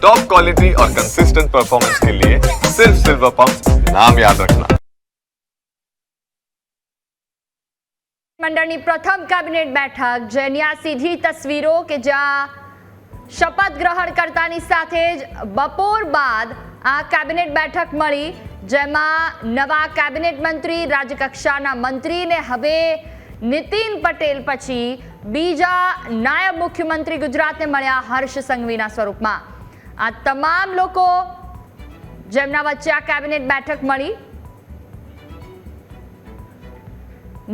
Top quality और consistent performance के लिए सिर्फ सिल्वर पंप नाम याद रखना મંડળની પ્રથમ કેબિનેટ બેઠક જેની આ સીધી તસવીરો કે જ્યાં શપથ ગ્રહણ કરતાની સાથે જ બપોર બાદ આ કેબિનેટ બેઠક મળી જેમાં નવા કેબિનેટ મંત્રી રાજ્યકક્ષાના મંત્રીને હવે નીતિન પટેલ પછી બીજા નાયબ મુખ્યમંત્રી ગુજરાતને મળ્યા હર્ષ સંઘવીના સ્વરૂપમાં આ તમામ લોકો જેમના વચ્ચે આ કેબિનેટ બેઠક મળી,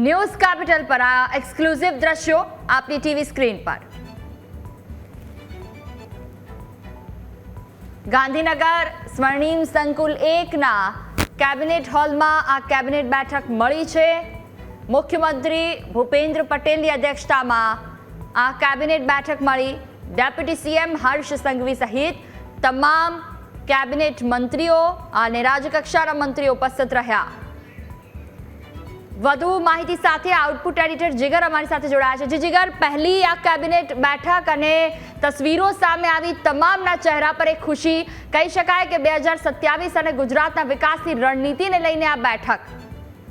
ન્યૂઝ કેપિટલ પર આ એક્સક્લુઝિવ દ્રશ્યો આપની ટીવી સ્ક્રીન પર. ગાંધીનગર સ્વર્ણિમ સંકુલ એકના કેબિનેટ હોલમાં આ કેબિનેટ બેઠક મળી છે. મુખ્યમંત્રી ભૂપેન્દ્ર પટેલની અધ્યક્ષતામાં આ કેબિનેટ બેઠક મળી. ડેપ્યુટી સીએમ હર્ષ સંઘવી સહિત તમામ કેબિનેટ મંત્રીઓ અને રાજ્યકક્ષાના મંત્રીઓ ઉપસ્થિત રહ્યા. વધુ માહિતી સાથે આઉટપુટ એડિટર જીગર અમારી સાથે જોડાયા છે. જે જીગર, પહેલી આ કેબિનેટ બેઠક અને તસવીરો સામે આવી તમામના ચહેરા પર એક ખુશી. કહી શકાય કે બે અને ગુજરાતના વિકાસની રણનીતિને લઈને આ બેઠક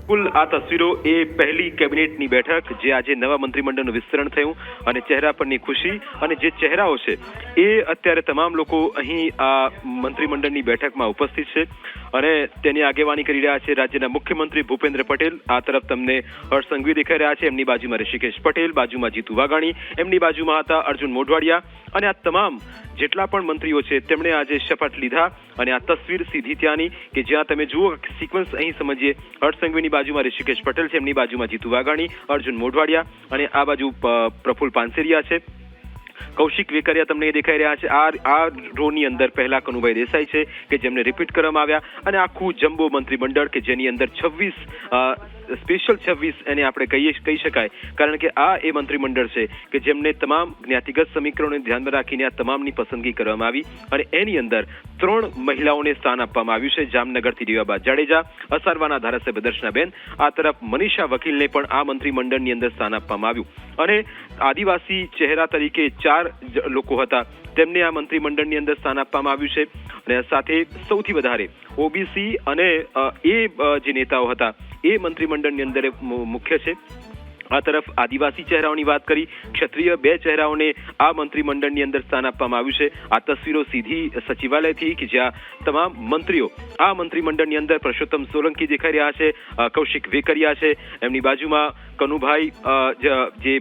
કુલ આ તસવીરો એ પહેલી કેબિનેટની બેઠક જે આજે નવા મંત્રીમંડળનું વિસ્તરણ થયું અને ચહેરા પરની ખુશી અને જે ચહેરાઓ છે એ અત્યારે તમામ લોકો અહીં આ મંત્રીમંડળની બેઠકમાં ઉપસ્થિત છે. અને તેની આગેવાની કરી રહ્યા છે રાજ્યના મુખ્યમંત્રી ભૂપેન્દ્ર પટેલ. આ તરફ તમને હર્ષ સંઘવી દેખાઈ રહ્યા છે. એમની બાજુમાં ઋષિકેશ પટેલ, બાજુમાં જીતુ વાઘાણી, એમની બાજુમાં હતા અર્જુન મોઢવાડિયા અને આ તમામ જેટલા પણ મંત્રીઓ છે, તેમણે આજે શપથ લીધા અને આ તસવીર સીધી ત્યાંની કે જ્યાં તમે જુઓ સિક્વન્સ અહીં સમજીએ હર્ષસંઘવીની બાજુમાં ઋષિકેશ પટેલ છે, એમની બાજુમાં જીતુ વાઘાણી, અર્જુન મોઢવાડિયા અને આ બાજુ પ- પ્રફુલ્લ પાનસેરિયા છે. કૌશિક વેકરિયા તમને એ દેખાઈ રહ્યા છે. આ આ રોની અંદર પહેલા કનુભાઈ દેસાઈ છે, કે જેમને રિપીટ કરવામાં આવ્યા. અને આખું જમ્બો મંત્રીમંડળ કે જેની અંદર છવ્વીસ સ્પેશિયલ છવ્વીસ એને આપણે કહીએ કહી શકાય. કારણ કે આ એ મંત્રીમંડળ છે કે જેમને તમામ જ્ઞાતિગત સમીકરણોને ધ્યાનમાં રાખીને આ તમામની પસંદગી કરવામાં આવી અને એની અંદર ત્રણ મહિલાઓને સ્થાન આપવામાં આવ્યું છે. જામનગરથી રીવાબા જાડેજા, અસારવાના ધારાસભ્ય દર્શનાબેન, આ તરફ મનીષા વકીલને પણ આ મંત્રીમંડળની અંદર સ્થાન આપવામાં આવ્યું. અને આદિવાસી ચહેરા તરીકે ચાર લોકો હતા. તેમને આ મંત્રીમંડળની અંદર સ્થાન આપવામાં આવ્યું છે. અને સાથે સૌથી વધારે ઓબીસી અને એ જે નેતાઓ હતા એ મંત્રીમંડળની અંદર મુખ્ય છે. આ તરફ આદિવાસી ચહેરાઓની વાત કરી, ક્ષત્રિય બે ચહેરાઓને આ મંત્રીમંડળની અંદર સ્થાન આપવામાં આવ્યું છે. આ તસવીરો સીધી સચિવાલયથી કે જ્યાં તમામ મંત્રીઓ આ મંત્રીમંડળની અંદર પરસોત્તમ સોલંકી દેખાઈ રહ્યા છે કૌશિક વેકરિયા છે. એમની બાજુમાં કનુભાઈ જે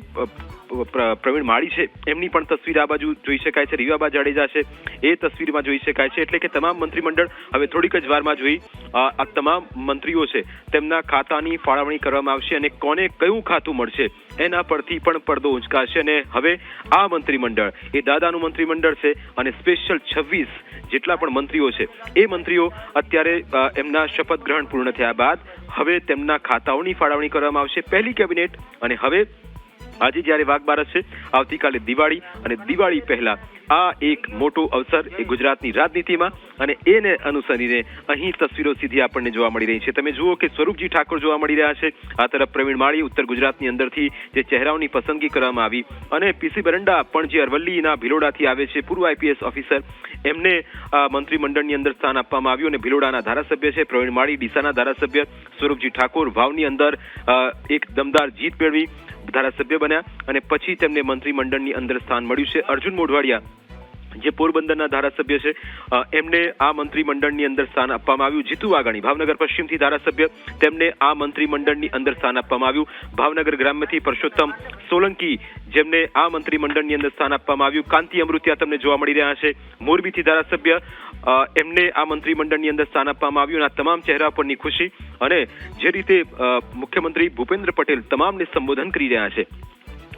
પ્રવીણ માળી છે. એમની પણ તસવીર આ બાજુ જોઈ શકાય છે. રીવાબા જાડેજા છે. એ તસવીરમાં જોઈ શકાય છે. એટલે કે તમામ મંત્રીમંડળ હવે થોડીક જ વારમાં જોઈ આ તમામ મંત્રીઓ છે, તેમના ખાતાની ફાળવણી કરવામાં આવશે અને કોને કયું ખાતું મળશે એના પરથી પણ પડદો ઉંચકાશે અને હવે આ મંત્રીમંડળ, એ દાદાનું મંત્રીમંડળ છે અને સ્પેશિયલ છવ્વીસ જેટલા પણ મંત્રીઓ છે, એ મંત્રીઓ અત્યારે એમના શપથ ગ્રહણ પૂર્ણ થયા બાદ હવે તેમના ખાતાઓની ફાળવણી કરવામાં આવશે પહેલી કેબિનેટ અને હવે આજે જ્યારે વાઘબારસ છે, આવતીકાલે દિવાળી અને દિવાળી પહેલા આ એક મોટો અવસર એ ગુજરાતની રાજનીતિમાં અને એને અનુસરીને અહીં તસવીરો સીધી આપણને જોવા મળી રહી છે. તમે જુઓ કે સ્વરૂપજી ઠાકોર જોવા મળી રહ્યા છે. આ તરફ પ્રવીણ માળી ઉત્તર ગુજરાતની અંદરથી જે ચહેરાઓની પસંદગી કરવામાં આવી અને પીસી બરંડા પણ જે અરવલ્લીના ભિલોડાથી આવે છે, પૂર્વ આઈપીએસ ઓફિસર, એમને મંત્રીમંડળની અંદર સ્થાન આપવામાં આવ્યું અને ભિલોડાના ધારાસભ્ય છે. પ્રવીણ માળી ડીસાના ધારાસભ્ય સ્વરૂપજી ઠાકોર વાવની અંદર એક દમદાર જીત મેળવી ધારાસભ્ય બન્યા અને પછી તેમને મંત્રીમંડળની અંદર સ્થાન મળ્યું છે. અર્જુન મોઢવાડિયા જે પોરબંદરના ધારાસભ્ય છે એમને આ મંત્રીમંડળની અંદર સ્થાન આપવામાં આવ્યું. જીતુ વાઘાણી, ભાવનગર પશ્ચિમથી ધારાસભ્ય, તેમને આ મંત્રીમંડળની અંદર સ્થાન આપવામાં આવ્યું. ભાવનગર ગ્રામ્યથી પરસોત્તમ સોલંકી, જેમને આ મંત્રીમંડળની અંદર સ્થાન આપવામાં આવ્યું. કાંતિ અમૃતિયા તમને જોવા મળી રહ્યા છે. મોરબીથી ધારાસભ્ય એમને આ મંત્રીમંડળની અંદર સ્થાન આપવામાં આવ્યું અને આ તમામ ચહેરા પરની ખુશી અને જે રીતે મુખ્યમંત્રી ભૂપેન્દ્ર પટેલ તમામને સંબોધન કરી રહ્યા છે.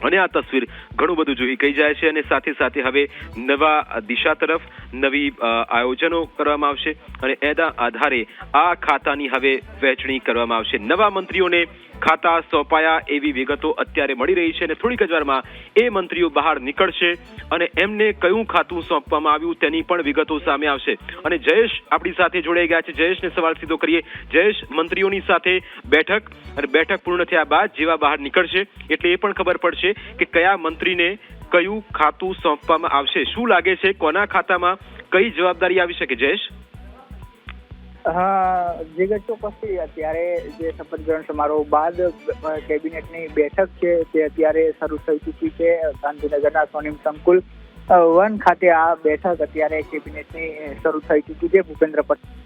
અને આ તસવીર ઘણું બધું જોઈ કહી જાય છે અને સાથે સાથે હવે નવા દિશા તરફ નવી આયોજનો કરવામાં આવશે અને એના આધારે આ ખાતાની હવે વહેંચણી કરવામાં આવશે. નવા મંત્રીઓને ખાતા સોંપાયા એવી વિગતો અત્યારે મળી રહી છે અને થોડીક જ વારમાં એ મંત્રીઓ બહાર નીકળશે અને એમને કયું ખાતું સોંપવામાં આવ્યું તેની પણ વિગતો સામે આવશે. અને જયેશ આપણી સાથે જોડાઈ ગયા છે. જયેશને સવાલ સીધો કરીએ. જયેશ, મંત્રીઓની સાથે બેઠક, અને બેઠક પૂર્ણ થયા બાદ જેવા બહાર નીકળશે એટલે એ પણ ખબર પડશે કે કયા મંત્રીને કયું ખાતું સોંપવામાં આવશે. શું લાગે છે, કોના ખાતામાં કઈ જવાબદારી આવી શકે? જયેશ? હા, જીગર ચોક્કસથી અત્યારે જે શપથ ગ્રહણ સમારોહ બાદ કેબિનેટની બેઠક છે, તે અત્યારે શરૂ થઈ ચૂકી છે. ગાંધીનગરના સોનીમ સંકુલ વન ખાતે આ બેઠક અત્યારે કેબિનેટની શરૂ થઈ ચૂકી છે, ભૂપેન્દ્ર પટેલ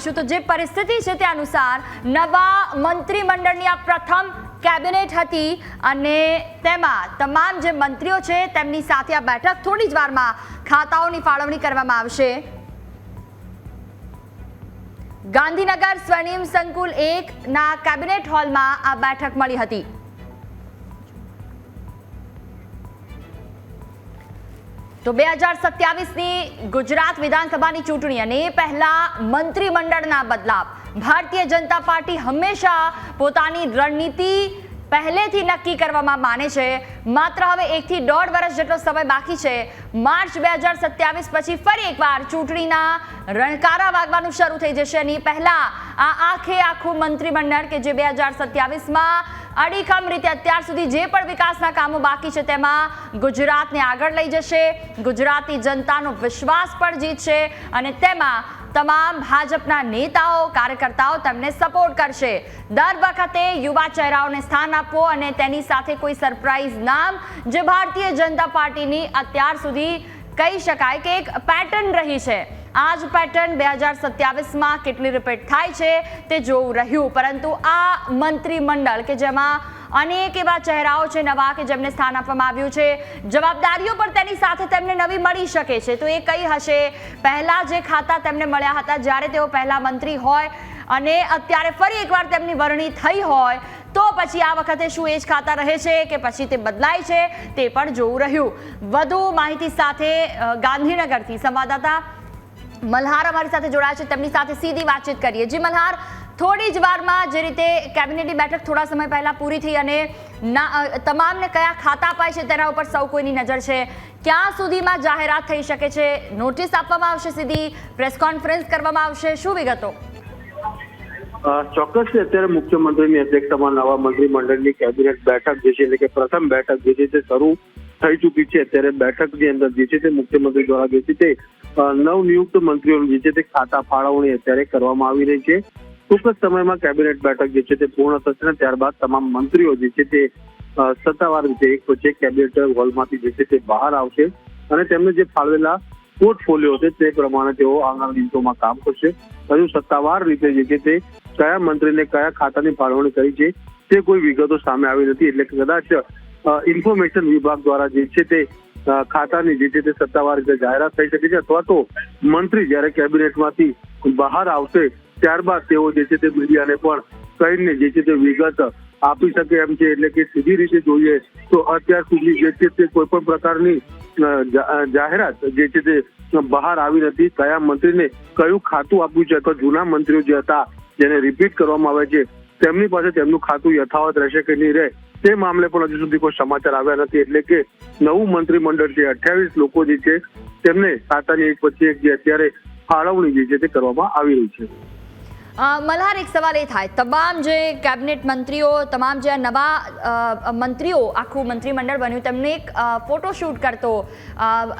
શું તો જે પરિસ્થિતિ છે તે અનુસાર નવા મંત્રીમંડળની આ પ્રથમ કેબિનેટ હતી અને તેમાં તમામ જે મંત્રીઓ છે તેમની સાથે આ બેઠક થોડી જ વારમાં ખાતાઓની ફાળવણી કરવામાં આવશે. ગાંધીનગર સ્વર્ણિમ સંકુલ એકના કેબિનેટ હોલમાં આ બેઠક મળી હતી. તો બે હજાર સત્યાવીસની ગુજરાત વિધાનસભાની ચૂંટણી અને એ પહેલા મંત્રીમંડળના બદલાવ. ભારતીય જનતા પાર્ટી હંમેશા પોતાની રણનીતિ પહેલેથી નક્કી કરવામાં માને છે. માત્ર હવે એકથી દોઢ વર્ષ જેટલો સમય બાકી છે. માર્ચ બે હજાર સત્યાવીસ પછી ફરી એકવાર ચૂંટણીના રણકારા વાગવાનું શરૂ થઈ જશે. અને પહેલાં આ આખે આખું મંત્રીમંડળ કે જે બે હજાર સત્યાવીસમાં અડીખમ રીતે અત્યાર સુધી જે પણ વિકાસના કામો બાકી છે, તેમાં ગુજરાતને આગળ લઈ જશે. ગુજરાતી જનતાનો વિશ્વાસ પણ જીતશે અને તેમાં તમામ ભાજપના નેતાઓ, કાર્યકર્તાઓ તેમને સપોર્ટ કરશે. દર વખતે યુવા ચહેરાઓને સ્થાન આપવો અને તેની સાથે કોઈ સરપ્રાઇઝ નામ જે ભારતીય જનતા પાર્ટીની અત્યાર સુધી કહી શકાય કે એક પેટર્ન રહી છે. આ જ પેટર્ન બે હજાર સત્યાવીસમાં કેટલી રિપીટ થાય છે તે જોવું રહ્યું. પરંતુ આ મંત્રીમંડળ કે જેમાં અનેક એવા ચહેરાઓ છે, નવા કે જેમને સ્થાન આપવામાં આવ્યું છે, જવાબદારીઓ પણ તેની સાથે તેમને નવી મળી શકે છે. તો એ કઈ હશે? પહેલા જે ખાતા તેમને મળ્યા હતા, જ્યારે તેઓ પહેલા મંત્રી હોય અને અત્યારે ફરી એકવાર તેમની વરણી થઈ હોય, તો પછી આ વખતે શું એ જ ખાતા રહે છે કે પછી તે બદલાય છે તે પણ જોવું રહ્યું. વધુ માહિતી સાથે ગાંધીનગરથી સંવાદદાતા મલ્હાર અમારી સાથે જોડાયા છે. તેમની સાથે સીધી વાતચીત કરીએ. જી મલ્હાર, થોડી જ વારમાં જે રીતે કેબિનેટની બેઠક થોડા સમય પહેલા પૂરી થઈ અને તમામને કયા ખાતા અપાય છે તેના ઉપર સૌ કોઈની નજર છે. ક્યાં સુધીમાં જાહેરાત થઈ શકે છે? નોટિસ આપવામાં આવશે સીધી, પ્રેસ કોન્ફરન્સ કરવામાં આવશે. શું વિગતો? ચોક્કસ અત્યારે મુખ્યમંત્રીની અધ્યક્ષતામાં નવા મંત્રીમંડળની કેબિનેટ બેઠક જે છે એટલે કે પ્રથમ બેઠક જે છે તે શરૂ થઈ ચૂકી છે. અત્યારે બેઠકની અંદર જે છે તે મુખ્યમંત્રી દ્વારા જે છે તે નવનિયુક્ત મંત્રીઓનું જે છે તે ખાતા ફાળવણી અત્યારે કરવામાં આવી રહી છે. ટૂંક જ સમયમાં કેબિનેટ બેઠક જે છે તે પૂર્ણ થશે અને ત્યારબાદ તમામ મંત્રીઓ જે છે તે સત્તાવાર રીતે એક પછી એક કેબિનેટ હોલમાંથી જે છે તે બહાર આવશે અને તેમને જે ફાળવેલા પોર્ટફોલિયો છે તે પ્રમાણે તેઓ આવનારા દિવસોમાં કામ કરશે. હજુ સત્તાવાર રીતે જે છે તે કયા મંત્રીને કયા ખાતાની ફાળવણી કરી છે તે કોઈ વિગતો સામે આવી નથી. એટલે કે કદાચ ઇન્ફોર્મેશન વિભાગ દ્વારા જે છે તે ખાતાની જે છે તે સત્તાવાર રીતે જાહેરાત થઈ શકે છે અથવા તો મંત્રી જ્યારે કેબિનેટમાંથી બહાર આવશે, ત્યારબાદ તેઓ જે છે તે મીડિયાને પણ કહીને જે છે તે વિગત આપી શકે એમ છે. એટલે કે સીધી રીતે જોઈએ તો અત્યાર સુધી જે છે તે કોઈ પણ પ્રકારની જાહેરાત જે છે તે બહાર આવી નથી. કયા મંત્રીને કયું ખાતું આપ્યું છે અથવા જૂના મંત્રીઓ જે હતા, જેને રિપીટ કરવામાં આવે છે, તેમની પાસે તેમનું ખાતું યથાવત રહેશે કે નહીં રહે? તે મામલે પણ હજુ સુધી કોઈ સમાચાર આવ્યા નથી. એટલે કે નવું મંત્રીમંડળ છે અઠ્યાવીસ લોકો જે છે તેમને ખાતાની એક પછી એક જે અત્યારે ફાળવણી જે છે તે કરવામાં આવી રહી છે. મલ્હાર એક સવાલ એ થાય. તમામ જે કેબિનેટ મંત્રીઓ, તમામ જે નવા મંત્રીઓ, આખું મંત્રીમંડળ બન્યું તેમને એક ફોટોશૂટ કરતો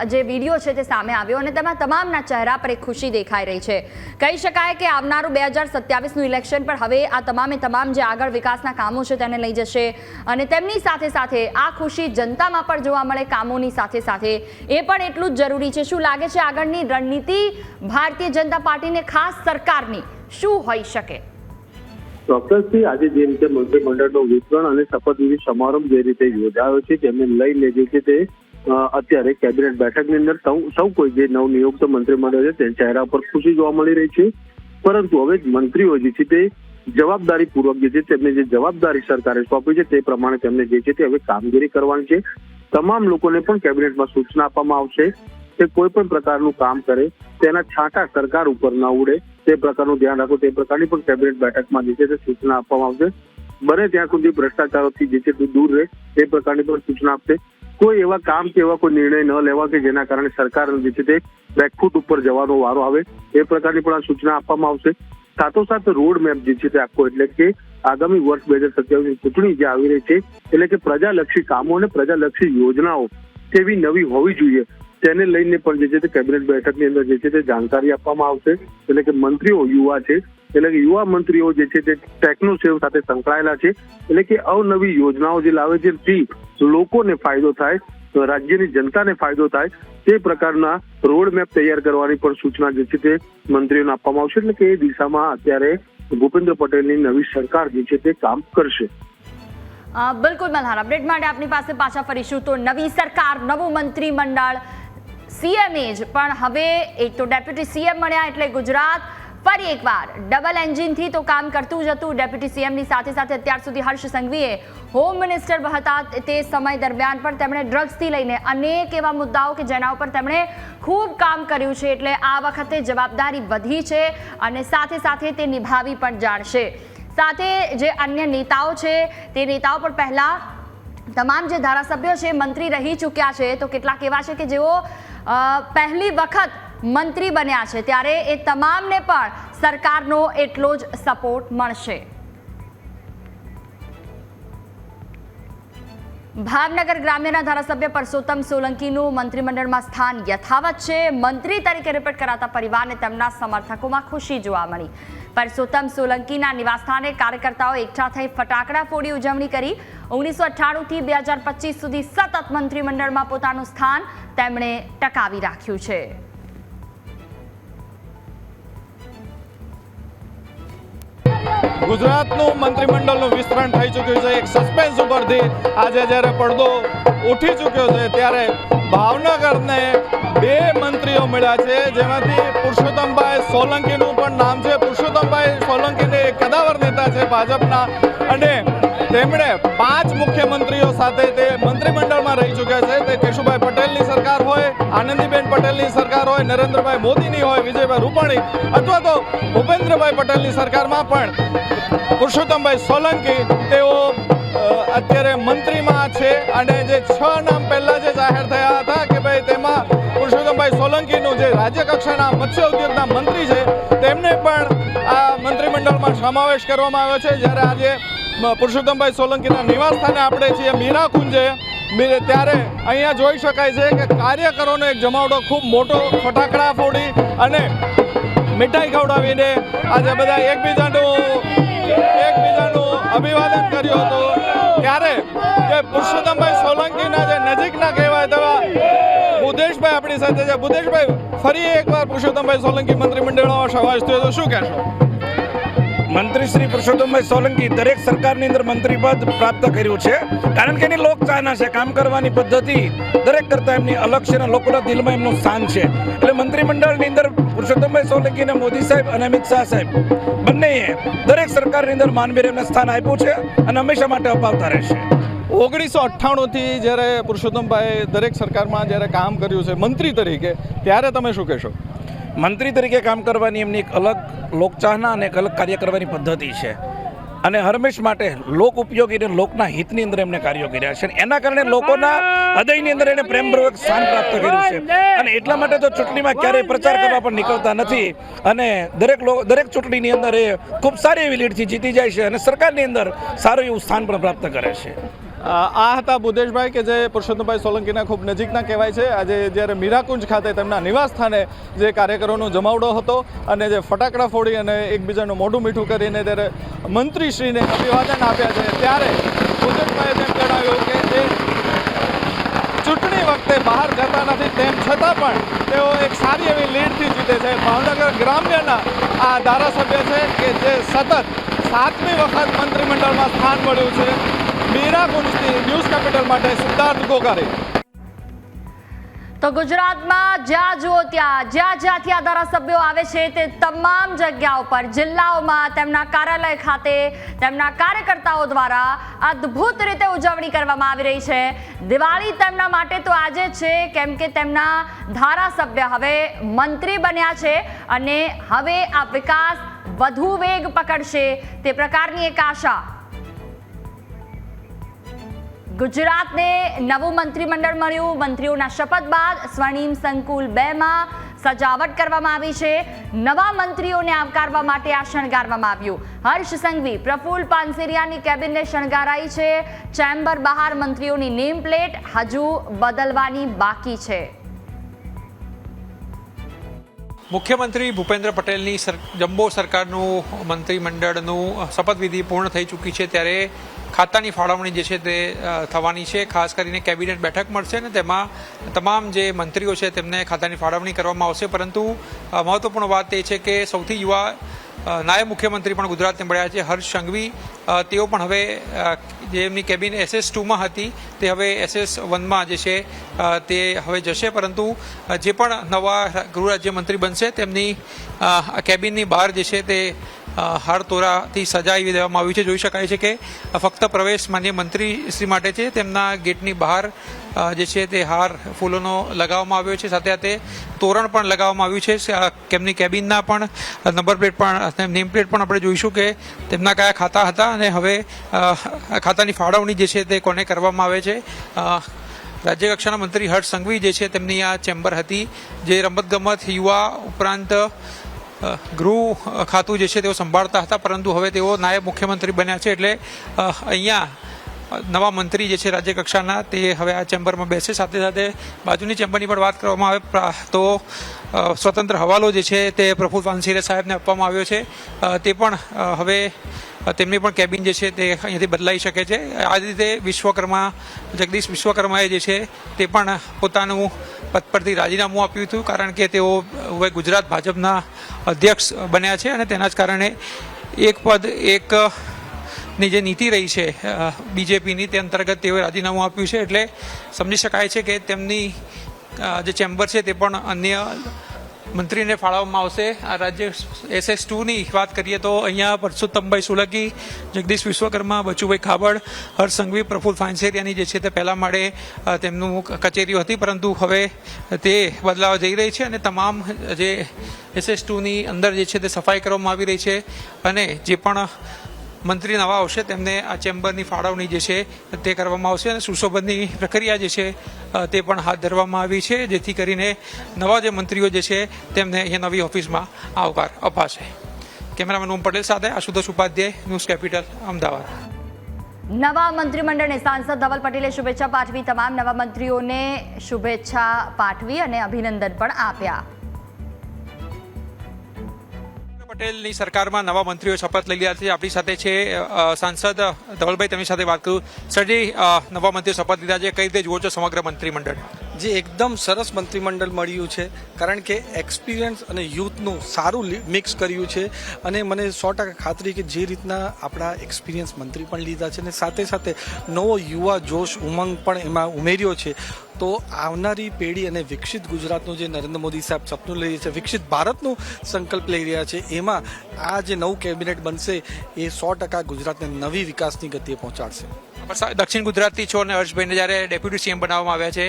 જે વીડિયો છે તે સામે આવ્યો અને તેમાં તમામના ચહેરા પર એક ખુશી દેખાઈ રહી છે. કહી શકાય કે આવનારું બે હજાર સત્યાવીસનું ઇલેક્શન પણ હવે આ તમામે તમામ જે આગળ વિકાસના કામો છે તેને લઈ જશે અને તેમની સાથે સાથે આ ખુશી જનતામાં પણ જોવા મળે, કામોની સાથે સાથે. એ પણ એટલું જ જરૂરી છે. શું લાગે છે આગળની રણનીતિ ભારતીય જનતા પાર્ટીને, ખાસ સરકારની? શું હોઈ શકે? ચોક્કસથી આજે જે રીતે મંત્રીમંડળનું વિતરણ અને શપથવિધિ સમારંભ જે રીતે યોજાયો છે, તેમને લઈને જે છે તે અત્યારે કેબિનેટ બેઠકની અંદર સૌ કોઈ જે નવનિયુક્ત મંત્રીમંડળ છે, તે ચહેરા પર ખુશી જોવા મળી રહી છે. પરંતુ હવે મંત્રીઓ જે છે તે જવાબદારી પૂર્વક જે છે, તેમને જે જવાબદારી સરકારે સોંપી છે, તે પ્રમાણે તેમને જે છે તે હવે કામગીરી કરવાની છે. તમામ લોકોને પણ કેબિનેટમાં સૂચના આપવામાં આવશે કે કોઈ પણ પ્રકારનું કામ કરે, તેના છાંટા સરકાર ઉપર ન ઉડે. તે પ્રકારનું ધ્યાન રાખો તે પ્રકારની પણ કેબિનેટ બેઠકમાં જે છે તે સૂચના આપવામાં આવશે. બને ત્યાં સુધી ભ્રષ્ટાચારોથી જે છે તે દૂર રહે, તે પ્રકારની પણ સૂચના આપશે. કોઈ એવા કામ કે એવા કોઈ નિર્ણય ન લેવા કે જેના કારણે સરકાર જે છે તે બેકફૂટ ઉપર જવાનો વારો આવે, એ પ્રકારની પણ આ સૂચના આપવામાં આવશે. સાથોસાથ રોડ મેપ જે છે તે આખો, એટલે કે આગામી વર્ષ બે હજાર સત્યાવીસની ચૂંટણી જે આવી રહી છે, એટલે કે પ્રજાલક્ષી કામો અને પ્રજાલક્ષી યોજનાઓ કેવી નવી હોવી જોઈએ. તેને લઈને પણ જે છે તે કેબિનેટ બેઠકની અંદર જે છે તે જાણકારી આપવામાં આવશે. એટલે કે મંત્રીઓ યુવા છે. એટલે કે યુવા મંત્રીઓ જે છે તે ટેકનો સેવ સાથે સંકળાયેલા છે. એટલે કે અવનવી યોજનાઓ જે લાવે છે તે લોકોને ફાયદો થાય, રાજ્યની જનતાને ફાયદો થાય, તે પ્રકારના રોડ મેપ તૈયાર કરવાની પણ સૂચના જે છે તે મંત્રીઓને આપવામાં આવશે. એટલે કે એ દિશામાં અત્યારે ભૂપેન્દ્ર પટેલની નવી સરકાર જે છે તે કામ કરશે. બિલકુલ, મલ્હાર. અપડેટ માટે આપની પાસે પાછા ફરીશું. તો નવી સરકાર, નવું મંત્રીમંડળ સીએમએ જ. પણ હવે એક તો ડેપ્યુટી સીએમ મળ્યા એટલે ગુજરાત ફરી એકવાર ડબલ એન્જિનથી તો કામ કરતું જ હતું. ડેપ્યુટી સીએમની સાથે સાથે અત્યાર સુધી હર્ષ સંઘવીએ હોમ મિનિસ્ટર હતા તે સમય દરમિયાન પણ તેમણે ડ્રગ્સથી લઈને અનેક એવા મુદ્દાઓ કે જેના ઉપર તેમણે ખૂબ કામ કર્યું છે. એટલે આ વખતે જવાબદારી વધી છે અને સાથે સાથે તે નિભાવી પણ જાણશે. સાથે જે અન્ય નેતાઓ છે, તે નેતાઓ પણ પહેલાં તમામ જે ધારાસભ્યો છે, મંત્રી રહી ચૂક્યા છે, તો કેટલાક એવા છે કે જેઓ પહેલી વખત મંત્રી બન્યા છે ત્યારે એ તમામને પણ સરકારનો એટલો જ સપોર્ટ મળશે. ભાવનગર ગ્રામ્યના ધારાસભ્ય પરસોત્તમ સોલંકીનું મંત્રીમંડળમાં સ્થાન યથાવત છે. મંત્રી તરીકે રિપોર્ટ કરાતા પરિવારને તેમના સમર્થકોમાં ખુશી જોવા મળી. પરસોત્તમ સોલંકીના નિવાસસ્થાને કાર્યકર્તાઓ એકઠા થઈ ફટાકડા ફોડી ઉજવણી કરી. ઓગણીસો અઠ્ઠાણુંથી બે હજાર પચીસ સુધી સતત મંત્રીમંડળમાં પોતાનું સ્થાન તેમણે ટકાવી રાખ્યું છે. ગુજરાતનું મંત્રીમંડળનું વિસ્તરણ થઈ ચૂક્યું છે. એક સસ્પેન્સ ઉપરથી આજે જ્યારે પડદો ઉઠી ચૂક્યો છે, ત્યારે ભાવનગરને બે મંત્રીઓ મળ્યા છે. જેમાંથી પુરુષોત્તમભાઈ સોલંકીનું પણ નામ છે. પુરુષોત્તમભાઈ સોલંકીને એક કદાવર નેતા છે ભાજપના. અને તેમણે પાંચ મુખ્યમંત્રીઓ સાથે તે મંત્રીમંડળમાં રહી ચૂક્યા છે. તે કેશુભાઈ પટેલની સરકાર હોય, આનંદીબેન પટેલની સરકાર હોય, નરેન્દ્રભાઈ મોદીની હોય, વિજયભાઈ રૂપાણી અથવા તો ભૂપેન્દ્રભાઈ પટેલની સરકારમાં પણ પુરુષોત્તમભાઈ સોલંકી તેઓ અત્યારે મંત્રીમાં છે અને જે છ નામ પહેલા જે જાહેર થયા હતા કે ભાઈ તેમાં પુરુષોત્તમભાઈ સોલંકીનું જે રાજ્ય કક્ષાના મત્સ્ય ઉદ્યોગના મંત્રી છે, તેમને પણ આ મંત્રીમંડળમાં સમાવેશ કરવામાં આવ્યો છે. જ્યારે આજે પુરુષોત્તમભાઈ સોલંકીના નિવાસ સ્થાને આપણે છીએ મીના કુંજે ત્યારે અહીંયા જોઈ શકાય છે કે કાર્યકરોનો એક જમાવડો ખૂબ મોટો ફટાકડા ફોડી અને મીઠાઈ ખવડાવીને આજે બધા એકબીજાનું એકબીજાનું અભિવાદન કર્યું હતું. ત્યારે જે પુરુષોત્તમભાઈ સોલંકીના જે નજીકના કહેવાય તેવા બુદેશભાઈ આપણી સાથે છે. બુદેશભાઈ, ફરી એકવાર પુરુષોત્તમભાઈ સોલંકી મંત્રીમંડળમાં સમાવેશ થયો તો શું કહેશો? મંત્રી શ્રી પુરુષોત્તમભાઈ સોલંકી દરેક સરકારની અંદર મંત્રી પદ પ્રાપ્ત કર્યું છે. કારણ કે એની લોકચાહના છે, કામ કરવાની પદ્ધતિ દરેક કરતા એમની અલગ છે અને લોકોના દિલમાં એમનું સ્થાન છે. એટલે મંત્રીમંડળની અંદર પુરુષોત્તમભાઈ સોલંકી અને મોદી સાહેબ અને અમિત શાહ સાહેબ બંનેએ દરેક સરકારની અંદર માનવીર એમને સ્થાન આપ્યું છે અને હંમેશા માટે અપાવતા રહેશે. ઓગણીસો અઠ્ઠાણુંથી જ્યારે પુરુષોત્તમભાઈ દરેક સરકારમાં જ્યારે કામ કર્યું છે, મંત્રી તરીકે, ત્યારે તમે શું કહેશો? મંત્રી તરીકે કામ કરવાની એમની એક અલગ લોકચાહના અને એક અલગ કાર્ય કરવાની પદ્ધતિ છે. અને હંમેશ માટે લોક ઉપયોગી અને લોકના હિતની અંદર એમને કાર્યો કર્યા છે. એના કારણે લોકોના હૃદયની અંદર એને પ્રેમપૂર્વક સ્થાન પ્રાપ્ત કર્યું છે. અને એટલા માટે તો ચૂંટણીમાં ક્યારેય પ્રચાર કરવા પણ નીકળતા નથી. અને દરેક દરેક ચૂંટણીની અંદર એ ખૂબ સારી એવી લીડથી જીતી જાય છે અને સરકારની અંદર સારું એવું સ્થાન પણ પ્રાપ્ત કરે છે. આ હતા ભૂદેશભાઈ કે જે પુરુષોત્તમભાઈ સોલંકીના ખૂબ નજીકના કહેવાય છે. આજે જ્યારે મીરાકુંજ ખાતે તેમના નિવાસસ્થાને જે કાર્યકરોનો જમાવડો હતો અને જે ફટાકડા ફોડી અને એકબીજાનું મોઢું મીઠું કરીને ત્યારે મંત્રીશ્રીને અભિવાદન આપ્યા છે, ત્યારે ભૂદેશભાઈએ તેમ જણાવ્યું કે જે ચૂંટણી વખતે બહાર જતા નથી, તેમ છતાં પણ તેઓ એક સારી એવી લીડથી જીતે છે. ભાવનગર ગ્રામ્યના આ ધારાસભ્ય છે કે જે સતત સાતમી વખત મંત્રીમંડળમાં સ્થાન મળ્યું છે. મીરા કુંજથી ન્યૂઝ કેપિટલ માટે સિદ્ધાર્થ ગોગારી. તો ગુજરાતમાં જ્યાં જુઓ ત્યાં, જ્યાં જ્યાંથી આ ધારાસભ્યો આવે છે તે તમામ જગ્યાઓ પર જિલ્લાઓમાં તેમના કાર્યાલય ખાતે તેમના કાર્યકર્તાઓ દ્વારા અદ્ભુત રીતે ઉજવણી કરવામાં આવી રહી છે. દિવાળી તેમના માટે તો આજે છે, કેમ કે તેમના ધારાસભ્ય હવે મંત્રી બન્યા છે અને હવે આ વિકાસ વધુ વેગ પકડશે તે પ્રકારની એક આશા ગુજરાતને નવું મંત્રીમંડળ મળ્યું. મંત્રીઓના શપથ બાદ સ્વર્ણિમ સંકુલ બેમાં સજાવટ કરવામાં આવી છે. નવા મંત્રીઓને આવકારવા માટે આ શણગારવામાં આવ્યું. હર્ષ સંઘવી, પ્રફુલ પાનસેરિયાની કેબિનને શણગારાઈ છે. ચેમ્બર બહાર મંત્રીઓની નેમ પ્લેટ હજુ બદલવાની બાકી છે. મુખ્યમંત્રી ભૂપેન્દ્ર પટેલની જમ્બો સરકારનું મંત્રીમંડળનું શપથવિધિ પૂર્ણ થઈ ચૂકી છે ત્યારે ખાતાની ફાળવણી જે છે તે થવાની છે. ખાસ કરીને કેબિનેટ બેઠક મળશે ને તેમાં તમામ જે મંત્રીઓ છે તેમને ખાતાની ફાળવણી કરવામાં આવશે. પરંતુ મહત્વપૂર્ણ વાત એ છે કે સૌથી યુવા નાયબ મુખ્યમંત્રી પણ ગુજરાતને મળ્યા છે. હર્ષ સંઘવી તેઓ પણ હવે જે એમની કેબિન એસએસ ટુમાં હતી, તે હવે એસએસ વનમાં જે છે તે હવે જશે. પરંતુ જે પણ નવા ગૃહ રાજ્યમંત્રી બનશે, તેમની કેબિનની બહાર જે છે તે અ, હાર તોરાથી સજાવી દેવામાં આવ્યું છે. જોઈ શકાય છે કે ફક્ત પ્રવેશ માન્ય મંત્રી શ્રી માટે છે તેમના ગેટની બહાર જે છે તે હાર ફૂલોનો લગાવવામાં આવ્યો છે. સાથે સાથે તોરણ પણ લગાવવામાં આવ્યું છે. તેમની કેબિનના પણ નંબર પ્લેટ પણ નેમ પ્લેટ પણ આપણે જોઈશું કે તેમના કયા ખાતા હતા અને હવે ખાતાની ફાળવણી જે છે તે કોને કરવામાં આવે છે. રાજ્યકક્ષાના રાજ્ય કક્ષાના મંત્રી હર્ષ સંઘવી જે છે તેમની આ ચેમ્બર હતી જે રમતગમત યુવા ઉપરાંત ગૃહ ખાતું જે છે તેઓ સંભાળતા હતા, પરંતુ હવે તેઓ નાયબ મુખ્યમંત્રી બન્યા છે એટલે અહીંયા નવા મંત્રી જે છે રાજ્ય કક્ષાના તે હવે આ ચેમ્બરમાં બેસે. સાથે સાથે બાજુની ચેમ્બરની પણ વાત કરવામાં આવે તો સ્વતંત્ર હવાલો જે છે તે પ્રફુલ પાનસિરે સાહેબને આપવામાં આવ્યો છે. તે પણ હવે તેમની પણ કેબિન જે છે તે અહીંયાથી બદલાઈ શકે છે. આ રીતે વિશ્વકર્મા, જગદીશ વિશ્વકર્માએ જે છે તે પણ પોતાનું પદ પરથી રાજીનામું આપ્યું હતું, કારણ કે તેઓ હવે ગુજરાત ભાજપના અધ્યક્ષ બન્યા છે અને તેના જ કારણે એક પદ, એક, ની જે નીતિ રહી છે બીજેપીની તે અંતર્ગત તેઓએ રાજીનામું આપ્યું છે. એટલે સમજી શકાય છે કે તેમની જે ચેમ્બર છે તે પણ અન્ય મંત્રીને ફાળવવામાં આવશે. આ રાજ્ય એસએસ ટુની વાત કરીએ તો અહીંયા પરસોત્તમભાઈ સુલકી, જગદીશ વિશ્વકર્મા, બચુભાઈ ખાબડ, હર્ષ સંઘવી પ્રફુલ ફાંસેરિયાની જે છે તે પહેલાં માળે તેમનું કચેરીઓ હતી. પરંતુ હવે તે બદલાવ જઈ રહી છે અને તમામ જે એસએસ ટુની અંદર જે છે તે સફાઈ કરવામાં આવી રહી છે. અને જે પણ મંત્રી નવા આવશે, તેમને આ ચેમ્બરની ફાળવણી જે છે, તે કરવામાં આવશે અને સુશોભનની પ્રક્રિયા જે છે તે પણ હાથ ધરવામાં આવી છે, જેથી કરીને નવા જે મંત્રીઓ જે છે, તેમને અહીંયા નવી ઓફિસમાં આવકાર અપાશે. કેમેરામેન ઓમ પટેલ સાથે આશુતોષ ઉપાધ્યાય, ન્યૂઝ કેપિટલ, અમદાવાદ. નવા મંત્રીમંડળને સાંસદ ધવલ પટેલે શુભેચ્છા પાઠવી, તમામ નવા મંત્રીઓને શુભેચ્છા પાઠવી અને અભિનંદન પણ આપ્યા. પટેલની સરકારમાં નવા મંત્રીઓ શપથ લઈ લીધા છે. આપણી સાથે છે સાંસદ ધવલભાઈ, તેમની સાથે વાત કરું. સરજી નવા મંત્રીઓ શપથ લીધા છે. કઈ રીતે જુઓ છો સમગ્ર મંત્રીમંડળ? જે, એકદમ સરસ મંત્રીમંડળ મળ્યું છે. કારણ કે એક્સપિરિયન્સ અને યુથનું સારું મિક્સ કર્યું છે. અને મને સો ટકા ખાતરી કે જે રીતના આપણા એક્સપિરિયન્સ મંત્રી પણ લીધા છે અને સાથે સાથે નવો યુવા જોશ ઉમંગ પણ એમાં ઉમેર્યો છે. તો આવનારી પેઢી અને વિકસિત ગુજરાતનું જે નરેન્દ્ર મોદી સાહેબ સપનું લઈ રહ્યા છે વિકસિત ભારતનું સંકલ્પ લઈ રહ્યા છે એમાં આ જે નવું કેબિનેટ બનશે એ સો ટકા ગુજરાતને નવી વિકાસની ગતિએ પહોંચાડશે. દક્ષિણ ગુજરાતથી છો અને હર્ષભાઈને જ્યારે ડેપ્યુટી સીએમ બનાવવામાં આવ્યા છે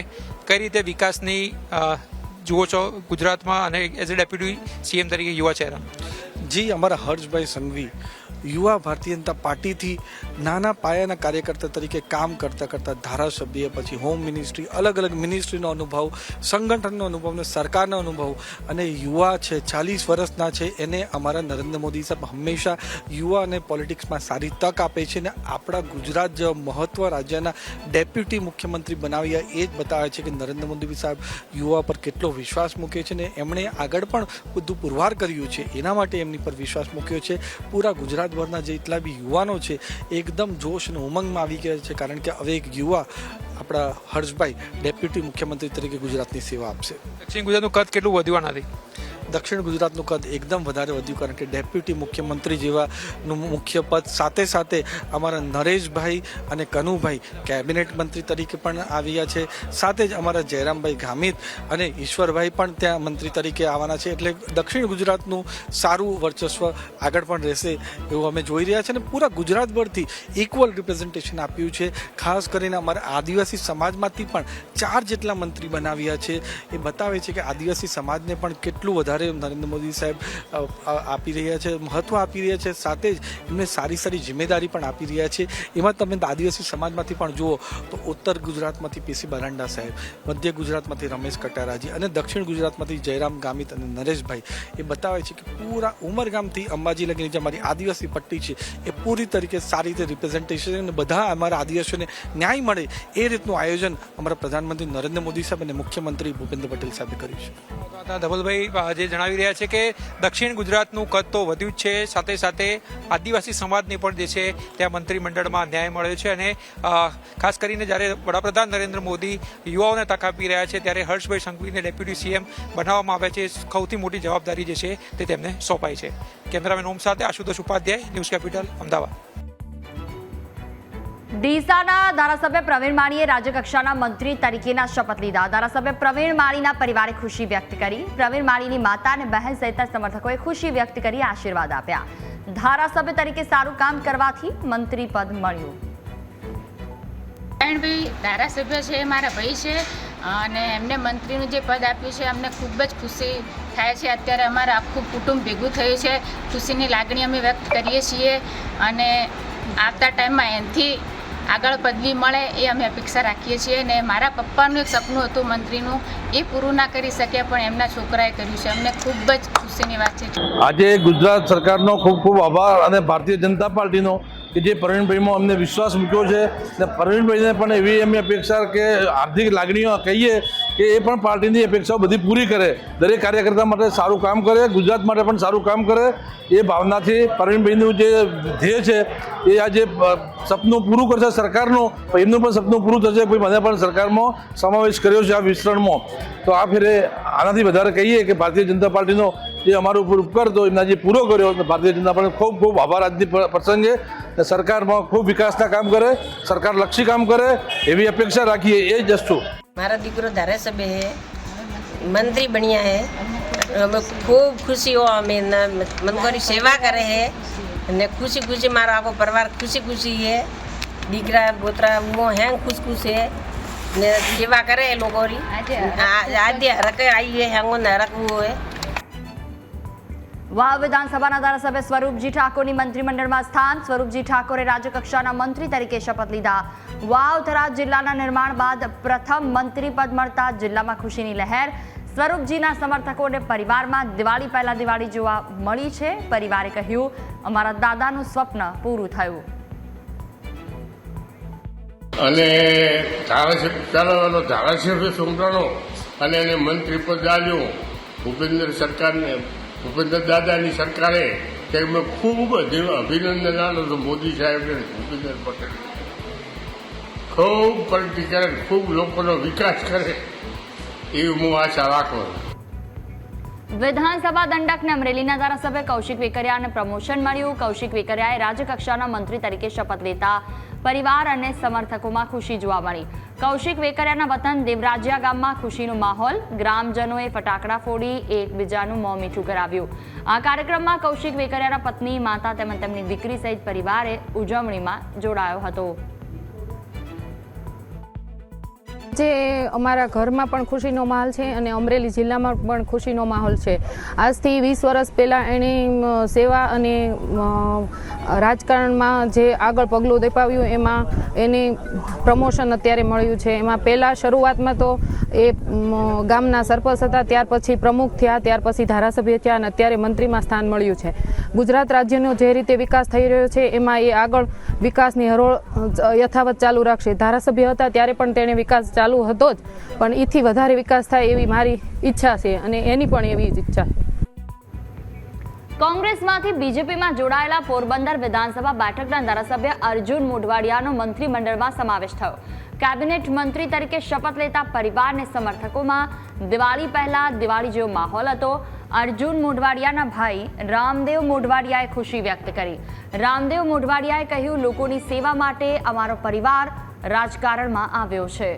કઈ રીતે વિકાસની જુઓ છો ગુજરાતમાં અને એઝ એ ડેપ્યુટી સીએમ તરીકે યુવા ચહેરા જી અમારા હર્ષભાઈ સંઘવી યુવા ભારતીય જનતા પાર્ટીથી નાના પાયાના કાર્યકર્તા તરીકે કામ કરતા કરતા ધારાસભ્ય, પછી હોમ મિનિસ્ટ્રી અલગ અલગ મિનિસ્ટ્રીનો અનુભવ, સંગઠનનો અનુભવ ને સરકારનો અનુભવ. અને યુવા છે, ચાલીસ વર્ષના છે, એને અમારા નરેન્દ્ર મોદી સાહેબ હંમેશા યુવા અને પોલિટિક્સમાં સારી તક આપે છે અને આપણા ગુજરાત જેવા મહત્વ રાજ્યના ડેપ્યુટી મુખ્યમંત્રી બનાવ્યા એ જ બતાવે છે કે નરેન્દ્ર મોદી સાહેબ યુવા પર કેટલો વિશ્વાસ મૂકે છે ને એમણે આગળ પણ બધું પુરવાર કર્યું છે. એના માટે એમની પર વિશ્વાસ મૂક્યો છે. પૂરા ગુજરાતભરના જેટલા બી યુવાનો છે, એકદમ જોશ અને ઉમંગમાં આવી ગયા છે, કારણ કે હવે એક યુવા આપણા હર્ષભાઈ, ડેપ્યુટી મુખ્યમંત્રી તરીકે ગુજરાતની સેવા આપશે. દક્ષિણ ગુજરાતનું કદ કેટલું વધ્યું નથી દક્ષિણ ગુજરાતનું કદ એકદમ વધારે વધ્યું કારણ કે ડેપ્યુટી મુખ્યમંત્રી જેવાનું મુખ્ય પદ સાથે સાથે અમારા નરેશભાઈ અને કનુભાઈ કેબિનેટ મંત્રી તરીકે પણ આવ્યા છે. સાથે જ અમારા જયરામભાઈ ગામિત અને ઈશ્વરભાઈ પણ ત્યાં મંત્રી તરીકે આવવાના છે. એટલે દક્ષિણ ગુજરાતનું સારું વર્ચસ્વ આગળ પણ રહેશે એવું અમે જોઈ રહ્યા છે અને પૂરા ગુજરાતભરથી ઇક્વલ રિપ્રેઝન્ટેશન આપ્યું છે. ખાસ કરીને અમારા આદિવાસી સમાજમાંથી પણ ચાર જેટલા મંત્રી બનાવ્યા છે. એ બતાવે છે કે આદિવાસી સમાજને પણ કેટલું વધારે વધારે નરેન્દ્ર મોદી સાહેબ આપી રહ્યા છે, મહત્વ આપી રહ્યા છે, સાથે જ એમને સારી સારી જિમ્મેદારી પણ આપી રહ્યા છે. એમાં તમે આદિવાસી સમાજમાંથી પણ જુઓ તો ઉત્તર ગુજરાતમાંથી પીસી બરાંડા સાહેબ, મધ્ય ગુજરાતમાંથી રમેશ કટારાજી અને દક્ષિણ ગુજરાતમાંથી જયરામ ગામિત અને નરેશભાઈ, એ બતાવે છે કે પૂરા ઉમરગામથી અંબાજી લગીની જે અમારી આદિવાસી પટ્ટી છે, એ પૂરી તરીકે સારી રીતે રિપ્રેઝન્ટેશન અને બધા અમારા આદિવાસીઓને ન્યાય મળે એ રીતનું આયોજન અમારા પ્રધાનમંત્રી નરેન્દ્ર મોદી સાહેબ અને મુખ્યમંત્રી ભૂપેન્દ્ર પટેલ સાહેબે કર્યું છે. ધવલભાઈ, આજે જણાવી રહ્યા છે કે દક્ષિણ ગુજરાતનું કદ તો વધ્યું જ છે. સાથે સાથે આદિવાસી સમાજને પણ જે છે ત્યાં મંત્રીમંડળમાં ન્યાય મળ્યો છે અને ખાસ કરીને જ્યારે વડાપ્રધાન નરેન્દ્ર મોદી યુવાઓને તક આપી રહ્યા છે ત્યારે હર્ષભાઈ સંઘવીને ડેપ્યુટી સીએમ બનાવવામાં આવ્યા છે. સૌથી મોટી જવાબદારી જે છે તે તેમને સોંપાઈ છે. કેમેરામેન ઓમ સાથે આશુતોષ ઉપાધ્યાય, ન્યૂઝ કેપિટલ, અમદાવાદ. ડીસાના ધારાસભ્ય પ્રવીણ માળીએ રાજ્યકક્ષાના મંત્રી તરીકેના શપથ લીધા. ધારાસભ્ય પ્રવીણ માળીના પરિવારે ખુશી વ્યક્ત કરી. પ્રવીણ માળીની માતા અને બહેન સહિતના સમર્થકોએ ખુશી વ્યક્ત કરી, આશીર્વાદ આપ્યા. ધારાસભ્ય તરીકે સારું કામ કરવાથી મંત્રી પદ મળ્યું. નારાયણભાઈ ધારાસભ્ય છે, મારા ભાઈ છે, અને એમને મંત્રીનું જે પદ આપ્યું છે, અમને ખૂબ જ ખુશી થાય છે. અત્યારે અમારું આખું કુટુંબ ભેગું થયું છે. ખુશીની લાગણી અમે વ્યક્ત કરીએ છીએ અને આવતા ટાઈમમાં એનાથી આગળ પદવી મળે એ અમે અપેક્ષા રાખીએ છીએ અને મારા પપ્પાનું એક સપનું હતું મંત્રીનું, એ પૂરું ના કરી શક્યા પણ એમના છોકરાએ કર્યું છે. અમને ખૂબ જ ખુશીની વાત છે. આજે ગુજરાત સરકારનો ખૂબ ખૂબ આભાર અને ભારતીય જનતા પાર્ટીનો કે જે પ્રવીણભાઈમાં અમને વિશ્વાસ મૂક્યો છે અને પ્રવીણભાઈને પણ એવી અમે અપેક્ષા કે આર્થિક લાગણીઓ કહીએ કે એ પણ પાર્ટીની અપેક્ષાઓ બધી પૂરી કરે. દરેક કાર્યકર્તા માટે સારું કામ કરે, ગુજરાત માટે પણ સારું કામ કરે. એ ભાવનાથી પરવીનભાઈનું જે ધ્યેય છે, એ આજે જે સપનું પૂરું કરશે સરકારનું એમનું પણ સપનું પૂરું થશે. કોઈ મને પણ સરકારમાં સમાવેશ કર્યો છે આ વિસ્તરણમાં. તો આ ફેરે આનાથી વધારે કહીએ કે ભારતીય જનતા પાર્ટીનો જે અમારો ઉપર ઉપકાર હતો એમના જે પૂરો કર્યો ભારતીય જનતા પાર્ટી ખૂબ ખૂબ આભાર આજની પ્રસંગે. સરકારમાં ખૂબ વિકાસના કામ કરે, સરકાર લક્ષી કામ કરે, એવી અપેક્ષા રાખીએ એ જ વસ્તુ. મારો દીકરો ધારાસભ્ય હે મંત્રી બન્યા હે અમે ખૂબ ખુશી હો અમે મનગોરી સેવા કરે હે અને ખુશી ખુશી મારો આખો પરિવાર ખુશી ખુશી હે દીકરા ગોતરા મો હેંગ ખુશ ખુશ હે ને સેવા કરે એ લોકોની. આ- આજે હરકે આવી હે હેંગો ને હરકવું હોય વાવ વિધાનસભાના ધારાસભ્ય સ્વરૂપજી ઠાકોરની મંત્રીમંડળમાં સ્થાન. સ્વરૂપજી ઠાકોરે રાજ્યકક્ષાના મંત્રી તરીકે શપથ લીધા. વાવ થરાદ જિલ્લાના નિર્માણ બાદ પ્રથમ મંત્રી પદ મળતા જિલ્લામાં ખુશીની લહેર. સ્વરૂપજીના સમર્થકો અને પરિવારમાં દિવાળી પહેલા દિવાળી જોવા મળી છે. પરિવારે કહ્યું, અમારા દાદાનું સ્વપ્ન પૂરું થયું. અને ધારાસભ્ય ધારાસભ્ય સંભળાણો અને એને મંત્રી પદ આવ્યું ભૂપેન્દ્ર સરકારને ભૂપેન્દ્ર દાદાની સરકારે તેમને ખૂબ અભિનંદન આનું છું મોદી સાહેબને, ભૂપેન્દ્ર પટેલ ખૂબ પલટી કરે, ખૂબ લોકોનો વિકાસ કરે, એવી હું આશા રાખું છું. વિધાનસભા દંડકને અમરેલીના ધારાસભ્ય કૌશિક વેકરિયાને પ્રમોશન મળ્યું. કૌશિક વેકરિયાએ રાજ્યકક્ષાના મંત્રી તરીકે શપથ લેતા પરિવાર અને સમર્થકોમાં ખુશી જોવા મળી. કૌશિક વેકરિયાના વતન દેવરાજિયા ગામમાં ખુશીનો માહોલ. ગ્રામજનોએ ફટાકડા ફોડી એકબીજાનું મોં મીઠું કરાવ્યું. આ કાર્યક્રમમાં કૌશિક વેકરિયાના પત્ની માતા તેમજ તેમની દીકરી સહિત પરિવારે ઉજવણીમાં જોડાયો હતો. જે અમારા ઘરમાં પણ ખુશીનો માહોલ છે અને અમરેલી જિલ્લામાં પણ ખુશીનો માહોલ છે. આજથી વીસ વર્ષ પહેલાં એણે સેવા અને રાજકારણમાં જે આગળ પગલું દેપાવ્યું એમાં એને પ્રમોશન અત્યારે મળ્યું છે. એમાં પહેલાં શરૂઆતમાં તો એ ગામના સરપંચ હતા, ત્યાર પછી પ્રમુખ થયા, ત્યાર પછી ધારાસભ્ય થયા અને અત્યારે મંત્રીમાં સ્થાન મળ્યું છે. ગુજરાત રાજ્યનો જે રીતે વિકાસ થઈ રહ્યો છે, એમાં એ આગળ વિકાસની હરોળ યથાવત ચાલુ રાખશે. ધારાસભ્ય હતા ત્યારે પણ તેણે વિકાસ ચાલુ હતો જ, પણ એથી વધારે વિકાસ થાય એવી મારી ઈચ્છા છે અને એની પણ એવી જ ઈચ્છા છે. કોંગ્રેસમાંથી બીજેપીમાં જોડાયેલા પોરબંદર વિધાનસભા બેઠકના ધારાસભ્ય અર્જુન મોઢવાડિયાનો મંત્રીમંડળમાં સમાવેશ થયો. કેબિનેટ મંત્રી તરીકે શપથ લેતા પરિવારને સમર્થકોમાં દિવાળી પહેલા દિવાળી જેવો માહોલ હતો. અર્જુન મોઢવાડિયાના ભાઈ રામદેવ મોઢવાડિયાએ ખુશી વ્યક્ત કરી. રામદેવ મોઢવાડિયાએ કહ્યું, લોકોની સેવા માટે અમારો પરિવાર રાજકારણમાં આવ્યો છે.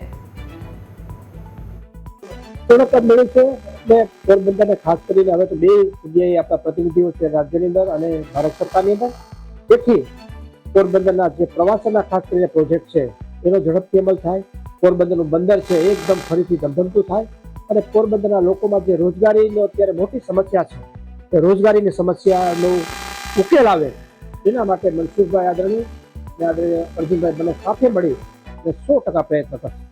ને પોરબંદરને ખાસ કરીને હવે તો બે જગ્યાએ આપણા પ્રતિનિધિઓ છે રાજ્યની અંદર અને ભારત સરકારની અંદર. તેથી પોરબંદરના જે પ્રવાસનના ખાસ કરીને પ્રોજેક્ટ છે, એનો ઝડપથી અમલ થાય પોરબંદરનું બંદર છે એકદમ ફરીથી ધમધમતું થાય અને પોરબંદરના લોકોમાં જે રોજગારીનો અત્યારે મોટી સમસ્યા છે, એ રોજગારીની સમસ્યાનો ઉકેલ આવે એના માટે મનસુખભાઈ આદરણી અને આદરણીય અર્જુનભાઈ બંને સાથે મળી અને સો ટકા પ્રયત્ન કરશે.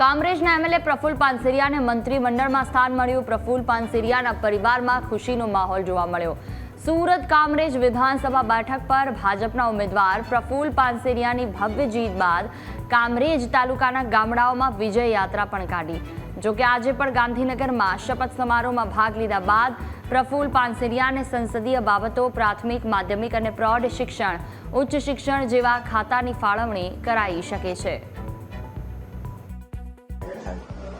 કામરેજના એમએલએ પ્રફુલ પાનસેરિયાને મંત્રીમંડળમાં સ્થાન મળ્યું. પ્રફુલ પાનસેરિયાના પરિવારમાં ખુશીનો માહોલ જોવા મળ્યો. સુરત કામરેજ વિધાનસભા બેઠક પર ભાજપના ઉમેદવાર પ્રફુલ પાનસેરિયાની ભવ્ય જીત બાદ કામરેજ તાલુકાના ગામડાઓમાં વિજય યાત્રા પણ કાઢી. જોકે આજે પણ ગાંધીનગરમાં શપથ સમારોહમાં ભાગ લીધા બાદ પ્રફુલ પાનસેરિયાને સંસદીય બાબતો, પ્રાથમિક, માધ્યમિક અને પ્રૌઢ શિક્ષણ, ઉચ્ચ શિક્ષણ જેવા ખાતાની ફાળવણી કરાઈ શકે છે.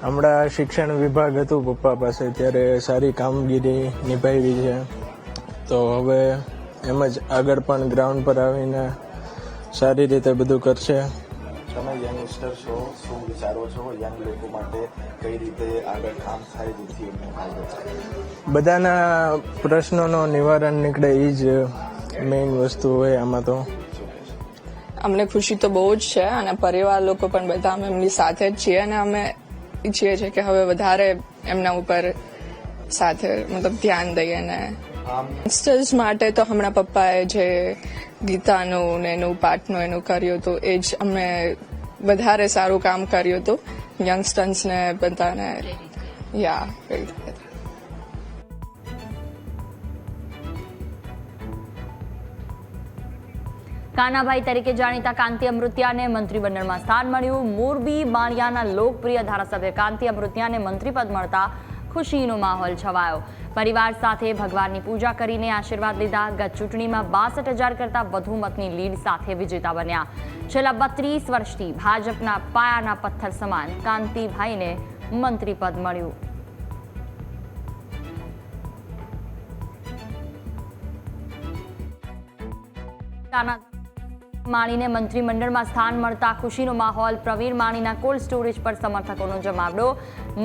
હમણાં શિક્ષણ વિભાગ હતું પપ્પા પાસે ત્યારે સારી કામગીરી નિભાવી છે. તો હવે એમ જ આગળ પણ ગ્રાઉન્ડ પર આવીને સારી રીતે બધું કરશે. તમે યંગસ્ટર છો શું વિચારો છો યંગ લોકો માટે કઈ રીતે આગળ કામ થાય જેથી એમને ફાયદો થાય? બધાના પ્રશ્નોનો નિવારણ નીકળે એ જ મેઇન વસ્તુ હોય આમાં તો. અમને ખુશી તો બહુ જ છે અને પરિવાર લોકો પણ બધા અમે એમની સાથે જ છીએ અને અમે ઈચ્છીએ છીએ કે હવે વધારે એમના ઉપર સાથે મતલબ ધ્યાન દઈએ ને. યંગસ્ટર્સ માટે તો હમણાં પપ્પાએ જે ગીતાનું ને એનું પાઠનું એનું કર્યું હતું એ જ અમે વધારે સારું કામ કર્યું હતું. યંગસ્ટર્સને બધાને યા કાનાભાઈ તરીકે જાણીતા કાંતિ અમૃત્યાને મંત્રીમંડળમાં સ્થાન મળ્યું. મોરબી બાણિયાના લોકપ્રિય ધારાસભ્ય કાંતિ અમૃત્યાને મંત્રીપદ મળતા ખુશીનો માહોલ છવાયો. પરિવાર સાથે ભગવાનની પૂજા કરીને આશીર્વાદ લીધા. ગત ચૂંટણીમાં બાસઠ હજાર કરતાં વધુ મતની લીડ સાથે વિજેતા બન્યા. છેલ્લા બત્રીસ વર્ષથી ભાજપના પાયાના પથ્થર સમાન કાંતિભાઈને મંત્રીપદ મળ્યું. તાના માણીને મંત્રીમંડળમાં સ્થાન મળતા ખુશીનો માહોલ પ્રવીર માણીના કોલ્ડ સ્ટોરેજ પર સમર્થકોનો જમાવડો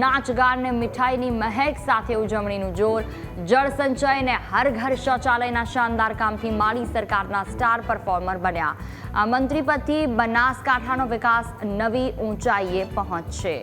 નાચગાન મીઠાઈની મહેક સાથે ઉજવણીનું જોર, જળ સંચયને હર ઘર શૌચાલયના શાનદાર કામથી માળી સરકારના સ્ટાર પરફોર્મર બન્યા. આ મંત્રીપદથી બનાસકાંઠાનો વિકાસ નવી ઊંચાઈએ પહોંચશે.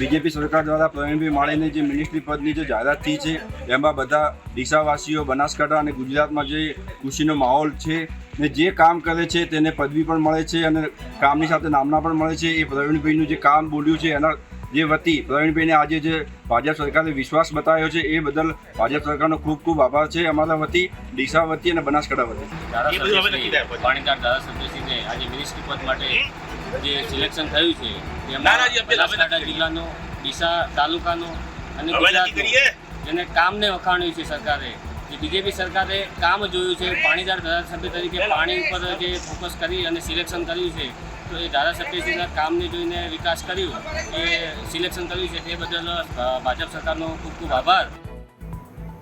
બીજેપી સરકાર દ્વારા પ્રવીણભાઈ માળીની જે મિનિસ્ટ્રી પદની જે જાહેરાત થઈ છે એમાં બધા ડીસાવાસીઓ બનાસકાંઠા અને ગુજરાતમાં જે ખુશીનો માહોલ છે ને જે કામ કરે છે તેને પદવી પણ મળે છે અને કામની સાથે નામના પણ મળે છે. એ પ્રવીણભાઈનું જે કામ બોલ્યું છે એના જે વતી પ્રવીણભાઈને આજે જે ભાજપ સરકારે વિશ્વાસ બતાવ્યો છે એ બદલ ભાજપ સરકારનો ખૂબ ખૂબ આભાર છે. અમારા વતી ડીસા વતી અને બનાસકાંઠા વતી. પાણીદાર ધારાસભ્યશ્રીને આજે મિનિસ્ટ્રી પદ માટે જે સિલેક્શન થયું છે બનાસકાંઠા જિલ્લાનો ડીસા તાલુકાનો અને ગુજરાતનો. જેને કામને વખાણ્યું છે સરકારે. જે બીજેપી સરકારે કામ જોયું છે પાણીદાર ધારાસભ્ય તરીકે પાણી ઉપર જે ફોકસ કરી અને સિલેક્શન કર્યું છે તો એ ધારાસભ્યશ્રીના કામને જોઈને વિકાસ કર્યું એ સિલેક્શન કર્યું છે તે બદલ ભાજપ સરકારનો ખૂબ ખૂબ આભાર.